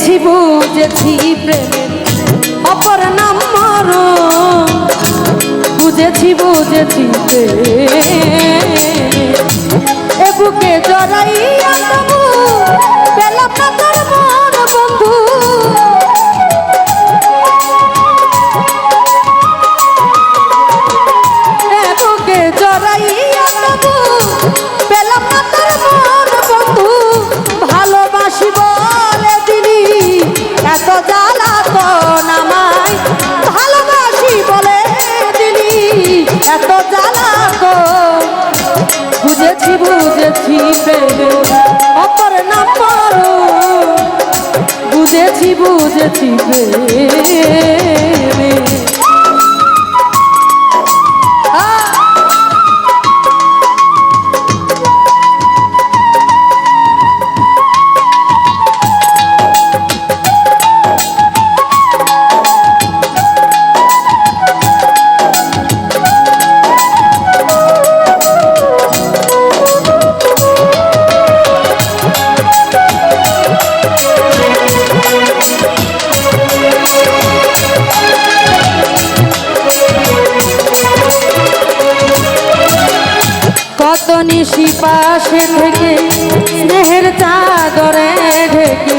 বুঝেছি বুঝেছি প্রেমের অপর নাম মরণ। বুঝেছি বুঝেছি প্রেম। বুঝেছি প্রেমে অপর না পারো। বুঝেছি বুঝেছি নিশি পাশে থেকে স্নেহের চাদরে ঢেকে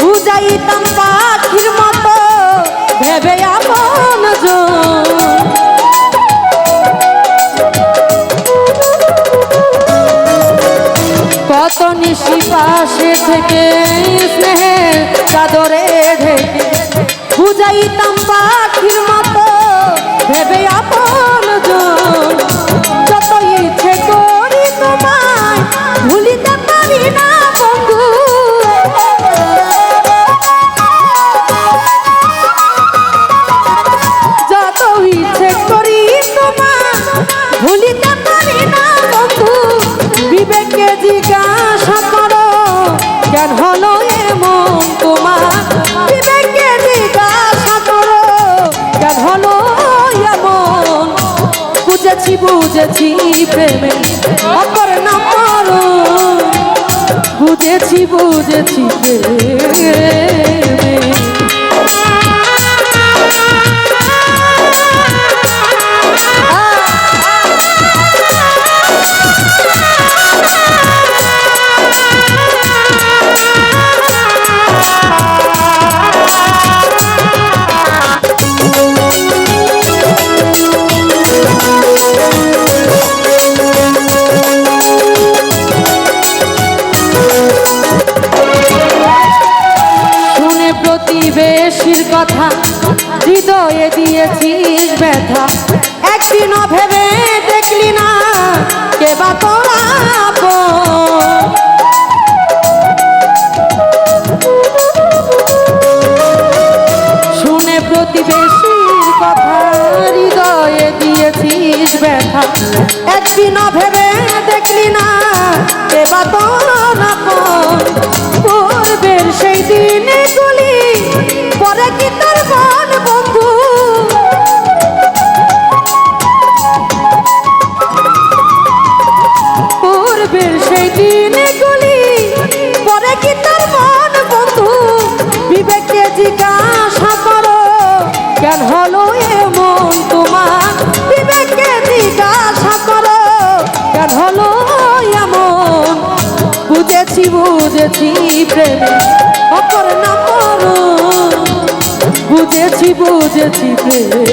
বুঝাইতাম পাখির মতো ভেবে আপন। কত নিশি পাশে থেকে স্নেহের চাদরে ঢেকে বুঝাইতাম পাখির মতো ভেবে আপন জন। বুঝেছি প্রেমে অপর না পারো বুঝেছি বুঝেছি প্রেমে। প্রতিবেশীর কথা হৃদয়ে দিয়েছিস ব্যথা। একদিনও ভেবে দেখলি না কে বা তোরা বুঝেছি বুঝেছি প্রেমে। অপর না বুঝেছি বুঝেছি প্রেমে।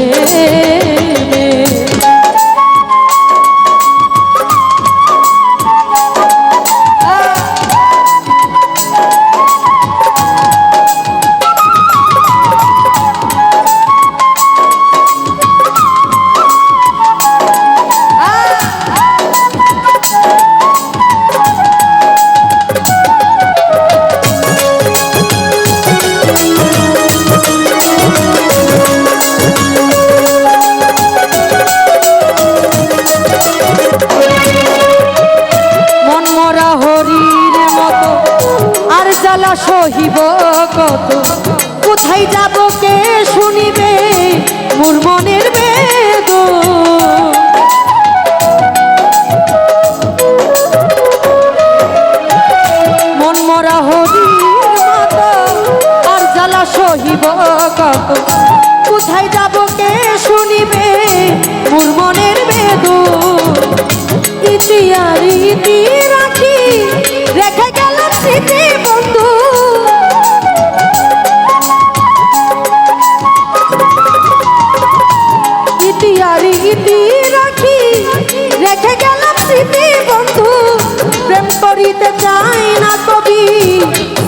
সহিব কত? কোথায় যাব কে শুনিবে? মোর মনের বেদ। মন মরা হরি আর জ্বালা সহিব কত? কোথায় যাব কে শুনিবে? মোর মনের বেদ। ইতি আর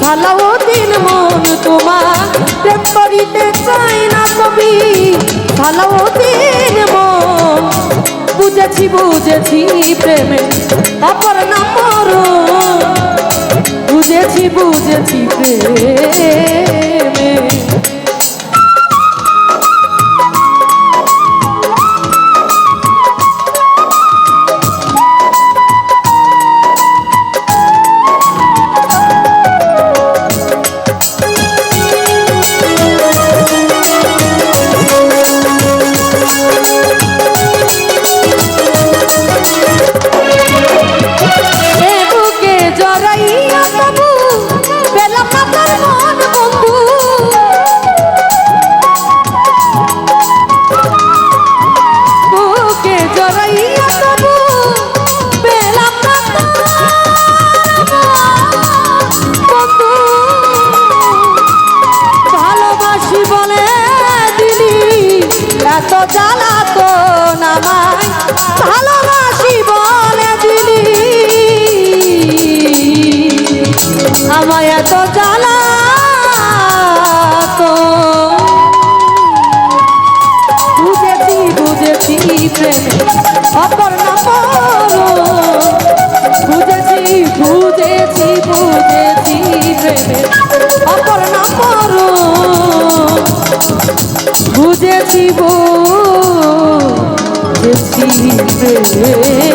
ভালো দিন মন তোমার প্রেম করিতে চাই না কবি। ভালো দিন মন, বুঝেছি বুঝেছি প্রেমে অপর না মরণ বুঝেছি বুঝেছি প্রেমে। এত জ্বালা তো নামায় ভালোবাসি বলে দিলি। আমায় এত জ্বালা বুঝেছি বুঝেছি প্রেমে অপর না বুঝেছি বুঝেছি বুঝেছি প্রেমে অপর না বুঝেছি বুঝেছি প্রেমে